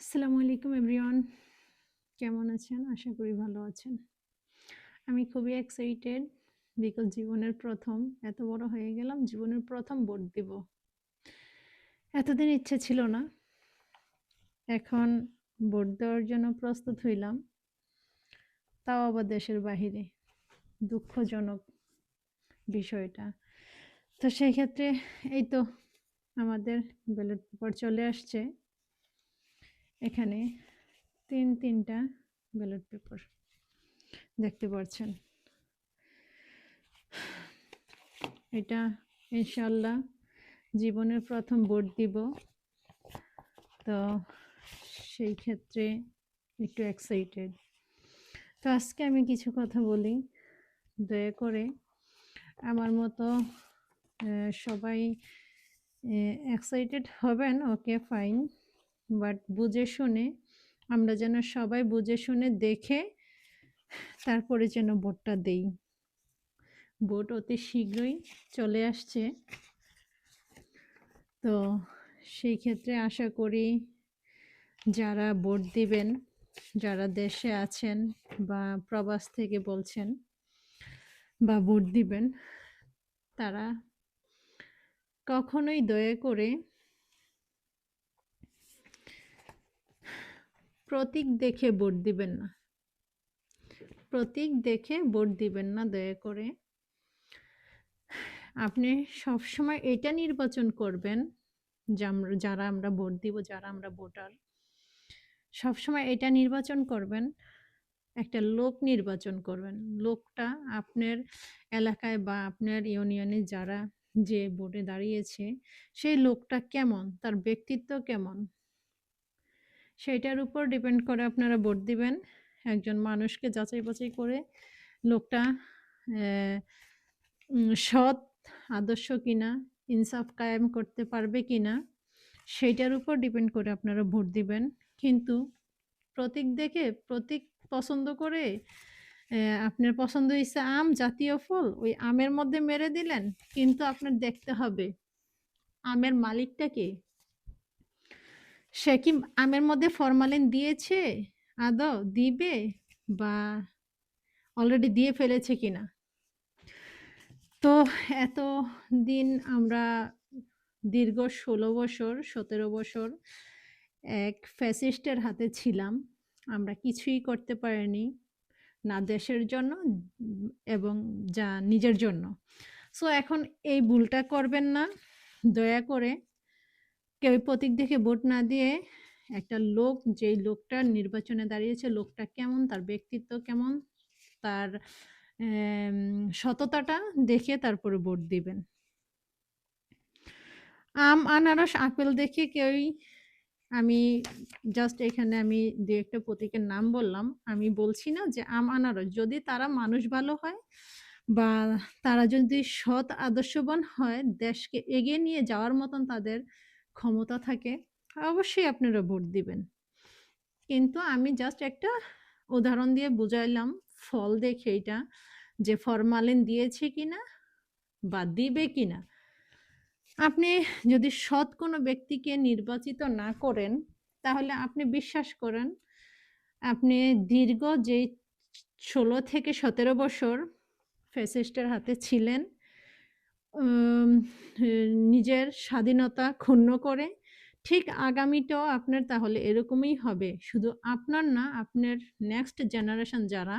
আসসালামু আলাইকুম এভরিওয়ান। কেমন আছেন? আশা করি ভালো আছেন। আমি খুবই এক্সাইটেড বিকজ জীবনের প্রথম, এত বড় হয়ে গেলাম, জীবনের প্রথম ভোট দিব। এতদিন ইচ্ছে ছিল না। এখন ভোট দেওয়ার জন্য প্রস্তুত হইলাম। তাও আবার দেশের বাহিরে। দুঃখজনক বিষয়টা। তো সেই ক্ষেত্রে এই তো আমাদের ব্যালট পেপার চলে আসছে। এখানে তিন তিনটা ব্যালট পেপার দেখতে পাচ্ছেন। এটা ইনশাল্লাহ জীবনের প্রথম ভোট দিব। তো সেই ক্ষেত্রে একটু এক্সাইটেড তো আজকে আমি কিছু কথা বলি, দয়া করে। আমার মতো সবাই এক্সাইটেড হবেন ওকে ফাইন বাট বুঝে শুনে, আমরা যেন সবাই বুঝে শুনে দেখে তারপরে যেন ভোটটা দেই। ভোট অতি শীঘ্রই চলে আসছে। তো সেই ক্ষেত্রে আশা করি যারা ভোট দিবেন, যারা দেশে আছেন বা প্রবাস থেকে বলছেন বা ভোট দিবেন, তারা কখনোই দয়া করে প্রতীক দেখে ভোট দিবেন না। প্রতীক দেখে ভোট দিবেন না, দয়া করে। আপনি সবসময় এটা নির্বাচন করবেন যারা আমরা ভোট দিব, যারা আমরা ভোটার, সবসময় এটা নির্বাচন করবেন, একটা লোক নির্বাচন করবেন। লোকটা আপনার এলাকায় বা আপনার ইউনিয়নে যারা যে ভোটে দাঁড়িয়েছে, সেই লোকটা কেমন, তার ব্যক্তিত্ব কেমন সেইটার উপর ডিপেন্ড করে আপনারা ভোট দিবেন। একজন মানুষকে যাচাই বাছাই করে লোকটা সৎ, আদর্শ কিনা, ইনসাফ কায়েম করতে পারবে কিনা, সেইটার উপর ডিপেন্ড করে আপনারা ভোট দিবেন। কিন্তু প্রতীক দেখে, প্রতীক পছন্দ করে আপনার পছন্দ হয়েছে আম, জাতীয় ফল, ওই আমের মধ্যে মেরে দিলেন, কিন্তু আপনার দেখতে হবে, আমের মালিকটা কে? সে কি আমের মধ্যে ফরমালিন দিয়েছে? আদৌ দিবে? বা অলরেডি দিয়ে ফেলেছে কিনা তো এত দিন আমরা দীর্ঘ ষোলো বছর, সতেরো বছর এক ফ্যাসিস্টের হাতে ছিলাম। আমরা কিছুই করতে পারিনি, না দেশের জন্য এবং যা নিজের জন্য। সো এখন এই ভুলটা করবেন না। দয়া করে কেউ প্রতীক দেখে ভোট না দিয়ে একটা লোক, যেই লোকটা নির্বাচনে দাঁড়িয়েছে, লোকটা কেমন, তার ব্যক্তিত্ব কেমন, তার সততাটা দেখে তারপরে ভোট দিবেন। আম আনারস আপেল দেখে কেউই, আমি জাস্ট এখানে আমি দু একটা প্রতীকের নাম বললাম, আমি বলছি না যে আম আনারস, যদি তারা মানুষ ভালো হয় বা তারা যদি সৎ আদর্শবান হয়, দেশকে এগিয়ে নিয়ে যাওয়ার মতন তাদের ক্ষমতা থাকে, অবশ্যই আপনারা ভোট দিবেন। কিন্তু আমি জাস্ট একটা উদাহরণ দিয়ে বুঝাইলাম, ফল দেখে এটা, যে ফরমালিন দিয়েছে কিনা বা দিবে কিনা। আপনি যদি সৎ কোনো ব্যক্তিকে নির্বাচিত না করেন, তাহলে আপনি বিশ্বাস করেন, আপনি দীর্ঘ যে ষোলো থেকে সতেরো বছর ফেসিস্টের হাতে ছিলেন নিজের স্বাধীনতা ক্ষুণ্ণ করে, ঠিক আগামীটাও আপনার তাহলে এরকমই হবে। শুধু আপনার না, আপনার নেক্সট জেনারেশন যারা,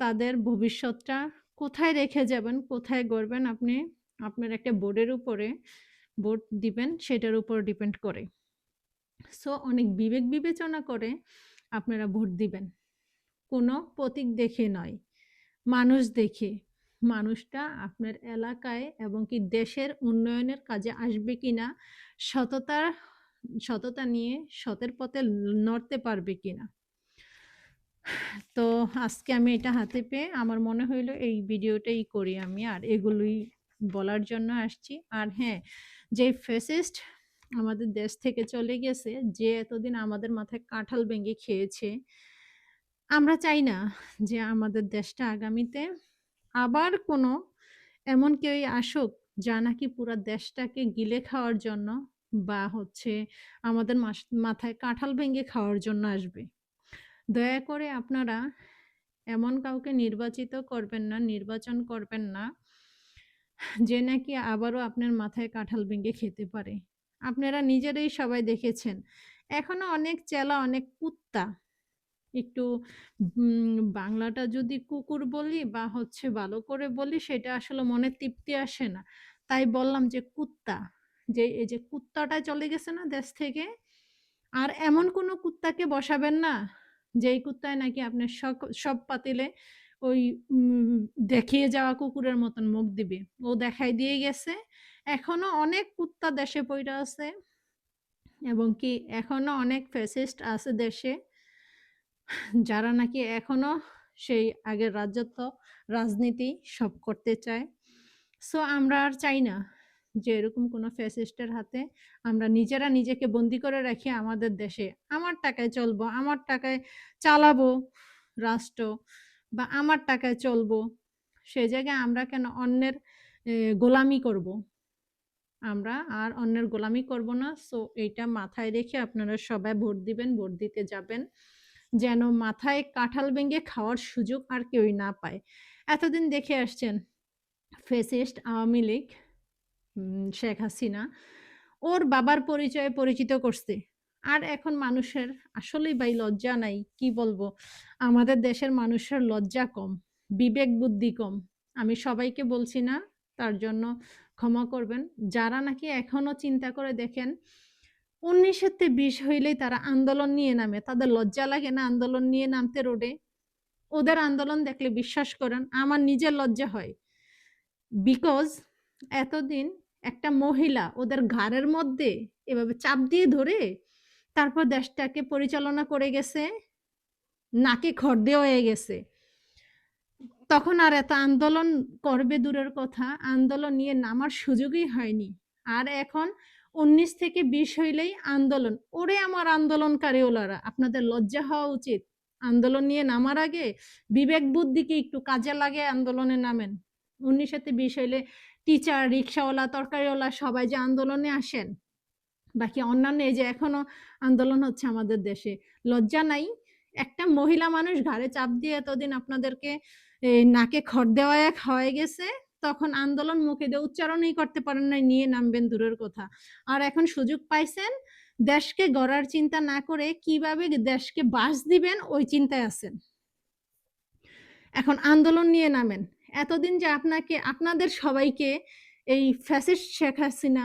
তাদের ভবিষ্যৎটা কোথায় রেখে যাবেন, কোথায় গড়বেন, আপনি আপনার একটা বোর্ডের উপরে ভোট দিবেন, সেটার উপর ডিপেন্ড করে। সো অনেক বিবেক বিবেচনা করে আপনারা ভোট দিবেন। কোনো প্রতীক দেখে নয়, মানুষ দেখে। মানুষটা আপনার এলাকায় এবং কি দেশের উন্নয়নের কাজে আসবে কিনা সততার সততা নিয়ে সতের পথে নড়তে পারবে কিনা। তো আজকে আমি এটা হাতে পেয়ে আমার মনে হইল এই ভিডিওটাই করি আমি আর এগুলোই বলার জন্য আসছি। আর হ্যাঁ যে ফেসিস্ট আমাদের দেশ থেকে চলে গেছে, যে এতদিন আমাদের মাথায় কাঁঠাল ভেঙে খেয়েছে, আমরা চাই না যে আমাদের দেশটা আগামীতে আবার কোনো এমন কেউই আসুক যা নাকি পুরো দেশটাকে গিলে খাওয়ার জন্য বা হচ্ছে আমাদের মাথায় কাঁঠাল ভেঙে খাওয়ার জন্য আসবে। দয়া করে আপনারা এমন কাউকে নির্বাচিত করবেন না, নির্বাচন করবেন না যে নাকি আবারও আপনার মাথায় কাঁঠাল ভেঙে খেতে পারে। আপনারা নিজেরাই সবাই দেখেছেন। এখনও অনেক চেলা, অনেক কুত্তা একটু বাংলাটা যদি কুকুর বলি বা হচ্ছে ভালো করে বলি সেটা আসলে মনে তৃপ্তি আসে না। তাই বললাম যে কুত্তা। যে এই যে কুত্তাটা চলে গেছে না দেশ থেকে? আর এমন কোনো কুত্তাকে বসাবেন না, যেই কুত্তায় নাকি আপনার সক সব পাতিলে ওই দেখিয়ে যাওয়া কুকুরের মতন মুখ দিবে। ও দেখাই দিয়ে গেছে। এখনও অনেক কুত্তা দেশে পইড়া আছে। এবং কি এখনও অনেক ফ্যাসিস্ট আছে দেশে। যারা নাকি এখনও সেই আগের রাজত্ব, রাজনীতি সব করতে চায়। সো আমরা আর চাই না যে এরকম কোনো ফ্যাসিস্টের হাতে আমরা নিজেরা নিজেকে বন্দি করে রাখি আমাদের দেশে। আমার টাকায় চলবো, আমার টাকায় চালাবো রাষ্ট্র বা আমার টাকায় চলবো। সেই জায়গায় আমরা কেন অন্যের গোলামি করব? আমরা আর অন্যের গোলামি করব না। সো এইটা মাথায় রেখে আপনারা সবাই ভোট দিবেন, ভোট দিতে যাবেন। যেন মাথায় কাঁঠাল ভেঙে খাওয়ার সুযোগ আর কেউই না পায়। এতদিন দেখে আসছেন ফেসিস্ট আওয়ামী লীগ, শেখ হাসিনা ওর বাবার পরিচয়ে পরিচিত করছে। আর এখন মানুষের আসলেই ভাই লজ্জা নাই। কি বলব? আমাদের দেশের মানুষের লজ্জা কম, বিবেক বুদ্ধি কম। আমি সবাইকে বলছি না, তার জন্য ক্ষমা করবেন। যারা নাকি এখনও চিন্তা করে দেখেন ১৯ তে ২০ হইলেই তারা আন্দোলন নিয়ে নামে। তাদের লজ্জা লাগে না আন্দোলন নিয়ে নামতে রোডে? ওদের আন্দোলন দেখলে বিশ্বাস করেন আমার নিজের লজ্জা হয়। বিকজ এতদিন একটা মহিলা ওদের ঘাড়ের মধ্যে এভাবে চাপ দিয়ে ধরে তারপর দেশটাকে পরিচালনা করে গেছে। নাকে খড়দে হয়ে গেছে। তখন আর এত আন্দোলন করবে দূরের কথা, আন্দোলন নিয়ে নামার সুযোগই হয়নি। আর এখন ১৯ থেকে ২০ হইলেই আন্দোলন। ওরে আমার আন্দোলনকারী ওলারা আপনাদের লজ্জা হওয়া উচিত। আন্দোলন নিয়ে নামার আগে বিবেক বুদ্ধিকে একটু কাজে লাগে আন্দোলনে নামেন। ১৯ থেকে ২০ হইলে টিচার, রিক্সাওয়ালা তরকারিওয়ালা সবাই যে আন্দোলনে আসেন। বাকি অন্যান্য এই যে এখনও আন্দোলন হচ্ছে আমাদের দেশে। লজ্জা নাই? একটা মহিলা মানুষ ঘাড়ে চাপ দিয়ে এতদিন আপনাদেরকে নাকে খড় দেওয়ায় খাওয়ায় গেছে। তখন আন্দোলন মুখে দিয়ে উচ্চারণই করতে পারেন নাই, নিয়ে নামবেন দূরের কথা। আর এখন সুযোগ পাইছেন, দেশকে গড়ার চিন্তা না করে কীভাবে দেশকে বাস দিবেন ওই চিন্তায় আছেন। এখন আন্দোলন নিয়ে নামেন। এতদিন যে আপনাকে আপনাদের সবাইকে এই ফ্যাসিস্ট শেখ হাসিনা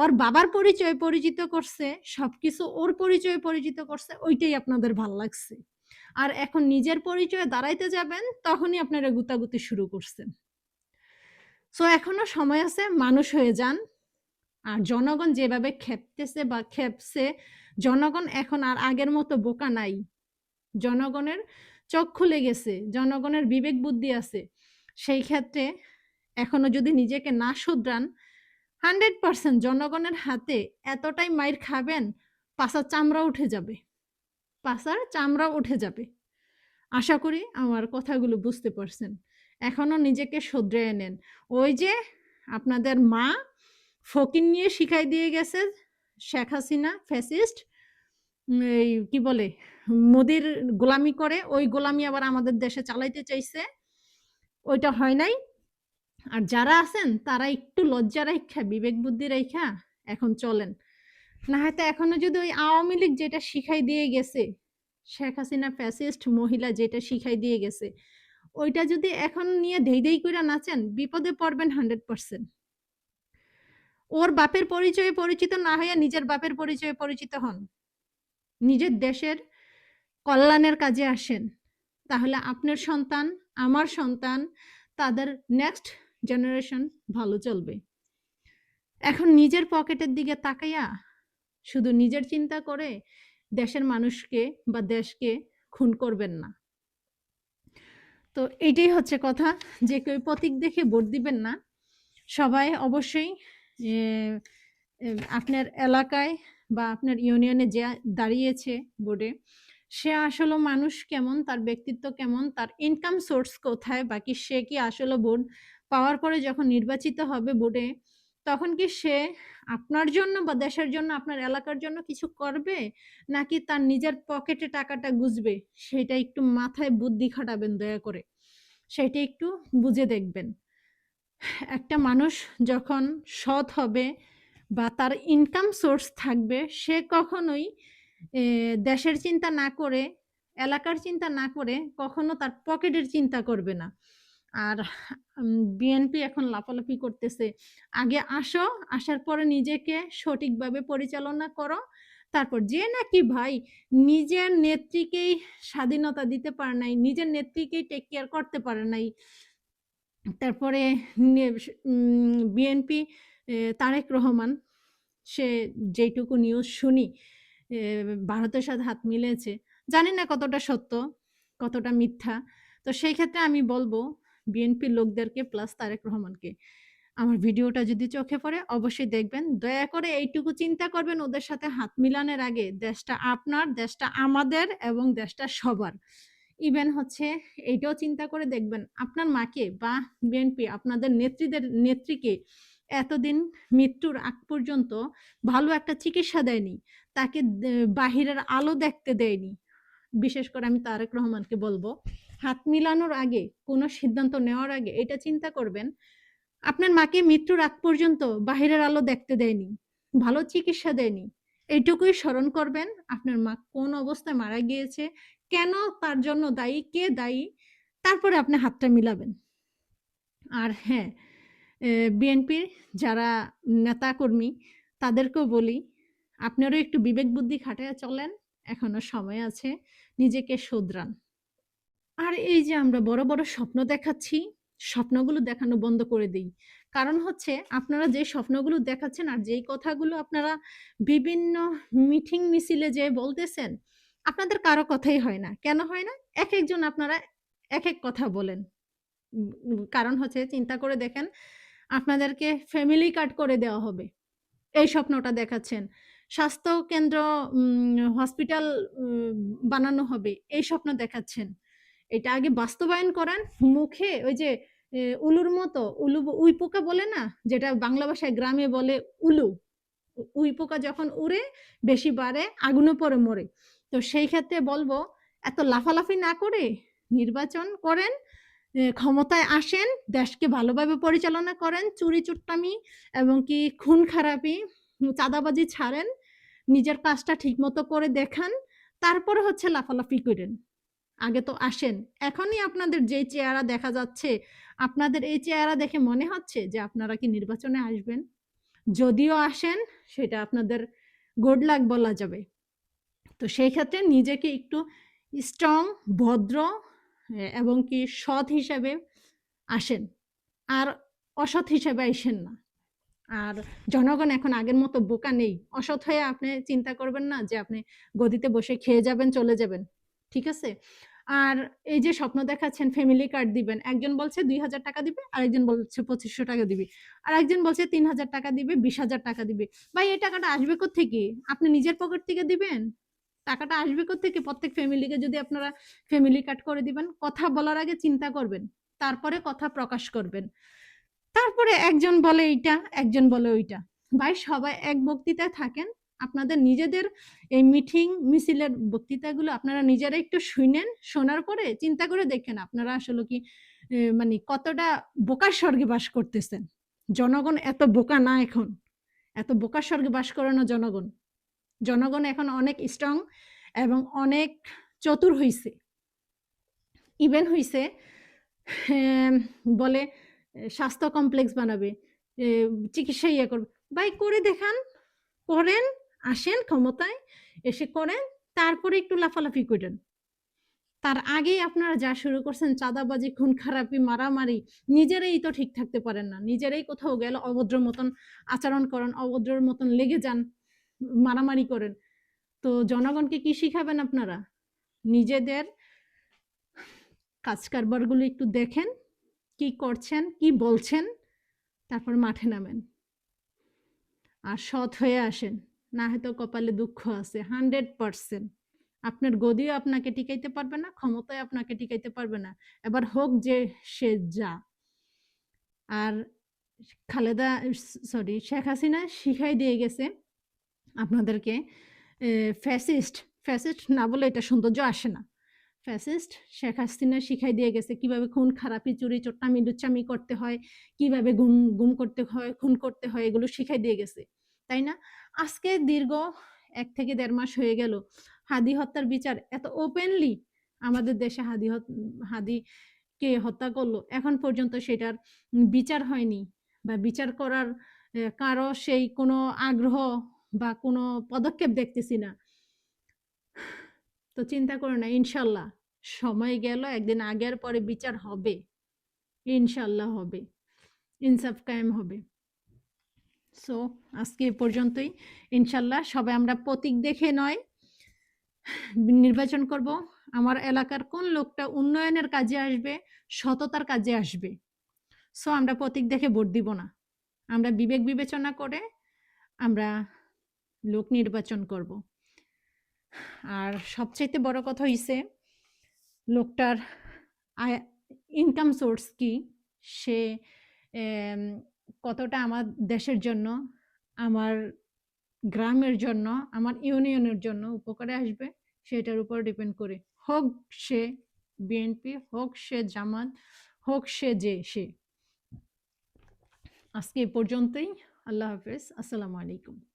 ওর বাবার পরিচয় পরিচিত করছে, সবকিছু ওর পরিচয় পরিচিত করছে, ওইটাই আপনাদের ভালো লাগছে। আর এখন নিজের পরিচয়ে দাঁড়াইতে যাবেন, তখনই আপনারা গুতাগুতি শুরু করছেন। সো এখনও সময় আছে, মানুষ হয়ে যান। আর জনগণ যেভাবে খেপতেছে বা খেপছে, জনগণ এখন আর আগের মতো বোকা নাই। জনগণের চোখ খুলে গেছে, জনগণের বিবেক বুদ্ধি আছে। সেই ক্ষেত্রে এখনও যদি নিজেকে না শুধরান, 100% জনগণের হাতে এতটাই মাইর খাবেন, পাছার চামড়া উঠে যাবে। পাছার চামড়া উঠে যাবে। আশা করি আমার কথাগুলো বুঝতে পারছেন। এখনও নিজেকে শুধরিয়ে এনেন ওই যে আপনাদের মা ফকির নিয়ে শিখাই দিয়ে গেছে শেখ হাসিনা ফ্যাসিস্ট। এই কি বলে? মোদির গোলামি করে, ওই গোলামি আবার আমাদের দেশে চালাইতে চাইছে। ওইটা হয় নাই। আর যারা আছেন তারা একটু লজ্জা রাইখা, বিবেক বুদ্ধি রাইখা এখন চলেন। না হয়তো এখনও যদি ওই আওয়ামী লীগ যেটা শিখাই দিয়ে গেছে, শেখ হাসিনা ফ্যাসিস্ট মহিলা যেটা শিখাই দিয়ে গেছে, ওইটা যদি এখন নিয়ে ধেই, ধেই কইরা নাচেন, বিপদে পড়বেন 100% ওর বাপের পরিচয়ে পরিচিত না হইয়া নিজের বাপের পরিচয়ে পরিচিত হন। নিজের দেশের কল্যাণের কাজে আসেন। তাহলে আপনার সন্তান, আমার সন্তান, তাদের নেক্সট জেনারেশন ভালো চলবে। এখন নিজের পকেটের দিকে তাকাইয়া শুধু নিজের চিন্তা করে দেশের মানুষকে বা দেশকে খুন করবেন না। তো এইটাই হচ্ছে কথা যে কেউ প্রতীক দেখে ভোট দিবেন না। সবাই অবশ্যই আপনার এলাকায় বা আপনার ইউনিয়নে যে দাঁড়িয়েছে বোর্ডে, সে আসলে মানুষ কেমন, তার ব্যক্তিত্ব কেমন, তার ইনকাম সোর্স কোথায়, বাকি সে কি আসলে বোর্ড পাওয়ার পরে যখন নির্বাচিত হবে বোর্ডে, তখন কি সে আপনার জন্য বা দেশের জন্য, আপনার এলাকার জন্য কিছু করবে? নাকি তার নিজের পকেটে টাকাটা গুজবে? সেটা একটু মাথায় বুদ্ধি খাটাবেন দয়া করে। সেটা একটু বুঝে দেখবেন। একটা মানুষ যখন সৎ হবে বা তার ইনকাম সোর্স থাকবে, সে কখনোই দেশের চিন্তা না করে, এলাকার চিন্তা না করে কখনো তার পকেটের চিন্তা করবে না। আর বিএনপি এখন লাফালাফি করতেছে। আগে আসো, আসার পরে নিজেকে সঠিকভাবে পরিচালনা করো, তারপর যে নাকি ভাই নিজের নেত্রীকেই স্বাধীনতা দিতে পারে নাই, নিজের নেত্রীকেই টেক কেয়ার করতে পারে নাই। তারপরে বিএনপি তারেক রহমান, সে যেইটুকু নিউজ শুনি ভারতের সাথে হাত মিলেছে। জানি না কতটা সত্য, কতটা মিথ্যা। তো সেই ক্ষেত্রে আমি বলব বিএনপির লোকদেরকে প্লাস তারেক রহমানকে। আমার ভিডিওটা যদি চোখে পড়ে, অবশ্যই দেখবেন। দয়া করে এইটুকু চিন্তা করবেন ওদের সাথে হাত মিলানের আগে দেশটা আপনার, দেশটা আমাদের এবং দেশটা সবার। ইভেন হচ্ছে এইটাও চিন্তা করে দেখবেন, আপনার মাকে বা বিএনপি, আপনাদের নেত্রীদের, নেত্রীকে এতদিন মৃত্যুর আগ পর্যন্ত ভালো একটা চিকিৎসা দেয়নি, তাকে বাহিরের আলো দেখতে দেয়নি। বিশেষ করে আমি তারেক রহমানকে বলব। হাত মিলানোর আগে, কোনো সিদ্ধান্ত নেওয়ার আগে এটা চিন্তা করবেন, আপনার মাকে মৃত্যুর আগ পর্যন্ত বাহিরের আলো দেখতে দেয়নি, ভালো চিকিৎসা দেয়নি। এইটুকুই স্মরণ করবেন, আপনার মা কোন অবস্থায় মারা গিয়েছে, কেন তার জন্য দায়ী, কে দায়ী, তারপরে আপনি হাতটা মিলাবেন। আর হ্যাঁ বিএনপির যারা নেতাকর্মী, তাদেরকেও বলি, আপনারও একটু বিবেক বুদ্ধি খাটায় চলেন, এখনও সময় আছে, নিজেকে শুধরান। আর এই যে আমরা বড় বড় স্বপ্ন দেখাচ্ছি, স্বপ্নগুলো দেখানো বন্ধ করে দিই। কারণ হচ্ছে আপনারা যে স্বপ্নগুলো দেখাচ্ছেন আর যেই কথাগুলো আপনারা বিভিন্ন মিটিং মিছিলে যে বলতেছেন, আপনাদের কারও কথাই হয় না। কেন হয় না? এক একজন আপনারা এক এক কথা বলেন। কারণ হচ্ছে চিন্তা করে দেখেন, আপনাদেরকে ফ্যামিলি কার্ড করে দেওয়া হবে। এই স্বপ্নটা দেখাচ্ছেন। স্বাস্থ্য কেন্দ্র হসপিটাল বানানো হবে। এই স্বপ্ন দেখাচ্ছেন। এটা আগে বাস্তবায়ন করেন। মুখে ওই যে উলুর মতো, উলু উই পোকা বলে না? যেটা বাংলা ভাষায় গ্রামে বলে উলু। উই পোকা যখন উড়ে, বেশি বাড়ে, আগুনও পরে মরে। তো সেই ক্ষেত্রে বলব, এত লাফালাফি না করে নির্বাচন করেন ক্ষমতায় আসেন, দেশকে ভালোভাবে পরিচালনা করেন, চুরি চুট্টামি এবং কি খুন খারাপি, চাঁদাবাজি ছাড়েন, নিজের কাজটা ঠিকমতো করে দেখান, তারপরে হচ্ছে লাফালাফি করেন। আগে তো আসেন। এখনই আপনাদের যে চেহারা দেখা যাচ্ছে, আপনাদের এই চেহারা দেখে মনে হচ্ছে যে আপনারা কি নির্বাচনে আসবেন? যদিও আসেন, সেটা আপনাদের গুড লাক বলা যাবে। তো সেই ক্ষেত্রে নিজেকে একটু স্ট্রং ভদ্র এবং কি সৎ হিসাবে আসেন। আর অসৎ হিসাবে আসেন না। আর জনগণ এখন আগের মতো বোকা নেই। অসৎ হয়ে আপনি চিন্তা করবেন না যে আপনি গদিতে বসে খেয়ে যাবেন, চলে যাবেন। ঠিক আছে? আর এই যে স্বপ্ন দেখাচ্ছেন ফ্যামিলি কার্ড দিবেন, একজন বলছে দুই হাজার টাকা দিবে, আরেকজন বলছে পঁচিশশো টাকা দিবে। আর একজন বলছে তিন হাজার টাকা দিবে, বিশ হাজার টাকা দিবে। ভাই, এই টাকাটা আসবে থেকে আপনি নিজের পকেট থেকে দিবেন? টাকাটা আসবে থেকে প্রত্যেক ফ্যামিলিকে যদি আপনারা ফ্যামিলি কার্ড করে দিবেন, কথা বলার আগে চিন্তা করবেন, তারপরে কথা প্রকাশ করবেন। তারপরে একজন বলে এইটা, একজন বলে ওইটা। ভাই, সবাই এক বক্তৃতায় থাকেন আপনাদের নিজেদের এই মিটিং, মিছিলের বক্তৃতাগুলো আপনারা নিজেরা একটু শুনেন, শোনার পরে চিন্তা করে দেখেন আপনারা আসলে কি মানে কতটা বোকার স্বর্গে বাস করতেছেন। জনগণ এত বোকা না এখন। এত বোকার স্বর্গে বাস করে না জনগণ। জনগণ এখন অনেক স্ট্রং এবং অনেক চতুর হইছে। ইভেন হইছে বলে স্বাস্থ্য কমপ্লেক্স বানাবে চিকিৎসা ইয়ে করবে। ভাই, করে দেখান, করেন আসেন ক্ষমতায়, এসে করেন, তারপরে একটু লাফালাফি করেন। তার আগেই আপনারা যা শুরু করছেন, চাঁদাবাজি খুন খারাপি মারামারি, নিজেরাই তো ঠিক থাকতে পারেন না। নিজেরাই কোথাও গেলে অভদ্র মতন আচরণ করেন, অভদ্রর মতন লেগে যান, মারামারি করেন। তো জনগণকে কি শিখাবেন আপনারা? নিজেদের কাজ কারবারগুলো একটু দেখেন, কি করছেন, কি বলছেন, তারপর মাঠে নামেন। আর সৎ হয়ে আসেন। না হয়তো কপালে দুঃখ আছে। Hundred percent. আপনার গদিও আপনাকে টিকাইতে পারবে না ক্ষমতায় আপনাকে টিকাইতে পারবে না। এবার হোক যে সে যা। আর খালেদা, সরি, শেখ হাসিনা শিখাই দিয়ে গেছে আপনাদেরকে ফ্যাসিস্ট। ফ্যাসিস্ট না বলে এটা সৌন্দর্য আসে না। ফ্যাসিস্ট শেখ হাসিনা শিখাই দিয়ে গেছে কীভাবে খুন, খারাপি, চুরি, চোট্টামি, লুচ্চামি করতে হয়, কীভাবে গুম গুম করতে হয়, খুন করতে হয়, এগুলো শিখাই দিয়ে গেছে। তাই না? আজকে দীর্ঘ এক থেকে দেড় মাস হয়ে গেল। হাদি হত্যার বিচার এত ওপেনলি আমাদের দেশে হাদি হত- হাদিকে হত্যা করল, এখন পর্যন্ত সেটার বিচার হয়নি বা বিচার করার কারও সেই কোনো আগ্রহ বা কোনো পদক্ষেপ দেখতেছি না। তো চিন্তা করো না, ইনশাল্লাহ সময় গেল, একদিন আগের পরে বিচার হবে। ইনশাল্লাহ হবে। ইনসাফ কায়েম হবে। সো আজকে এ পর্যন্তই। ইনশাল্লাহ সবাই আমরা প্রতীক দেখে নয়, নির্বাচন করব। আমার এলাকার কোন লোকটা উন্নয়নের কাজে আসবে, সততার কাজে আসবে? সো আমরা প্রতীক দেখে ভোট দিব না। আমরা বিবেক বিবেচনা করে আমরা লোক নির্বাচন করব। আর সবচাইতে বড় কথা হইছে, লোকটার আয় ইনকাম সোর্স কি? সে কতটা আমার দেশের জন্য, আমার গ্রামের জন্য, আমার ইউনিয়নের জন্য উপকারে আসবে, সেটার উপর ডিপেন্ড করে। হোক সে বিএনপি হোক সে জামাত, হোক সে যে সে। আজকে এ পর্যন্তই। আল্লাহ হাফেজ। আসসালামু আলাইকুম।